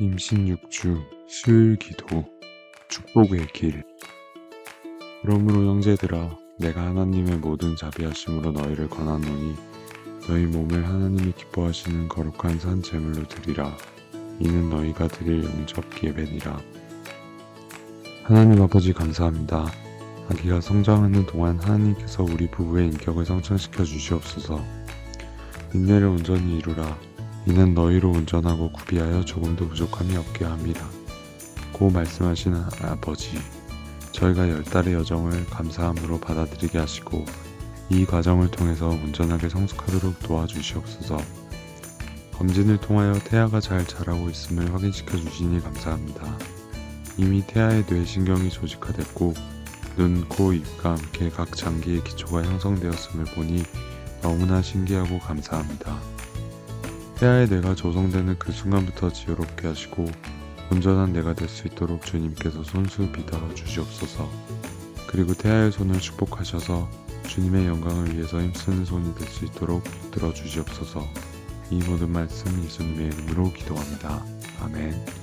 임신 6주 수요일 기도 축복의 길. 그러므로 형제들아 내가 하나님의 모든 자비하심으로 너희를 권하노니 너희 몸을 하나님이 기뻐하시는 거룩한 산 제물로 드리라. 이는 너희가 드릴 영접 예배니라. 하나님 아버지 감사합니다. 아기가 성장하는 동안 하나님께서 우리 부부의 인격을 성장시켜 주시옵소서. 인내를 온전히 이루라 이는 너희로 운전하고 구비하여 조금도 부족함이 없게 함이라. 고 말씀하신 아- 아버지, 저희가 열 달의 여정을 감사함으로 받아들이게 하시고 이 과정을 통해서 온전하게 성숙하도록 도와주시옵소서. 검진을 통하여 태아가 잘 자라고 있음을 확인시켜 주시니 감사합니다. 이미 태아의 뇌신경이 조직화됐고 눈, 코, 입과 함께 각 장기의 기초가 형성되었음을 보니 너무나 신기하고 감사합니다. 태아의 뇌가 조성되는 그 순간부터 지혜롭게 하시고 온전한 뇌가 될 수 있도록 주님께서 손수 믿어 주시옵소서. 그리고 태아의 손을 축복하셔서 주님의 영광을 위해서 힘쓰는 손이 될 수 있도록 들어 주시옵소서. 이 모든 말씀 예수님의 이름으로 기도합니다. 아멘.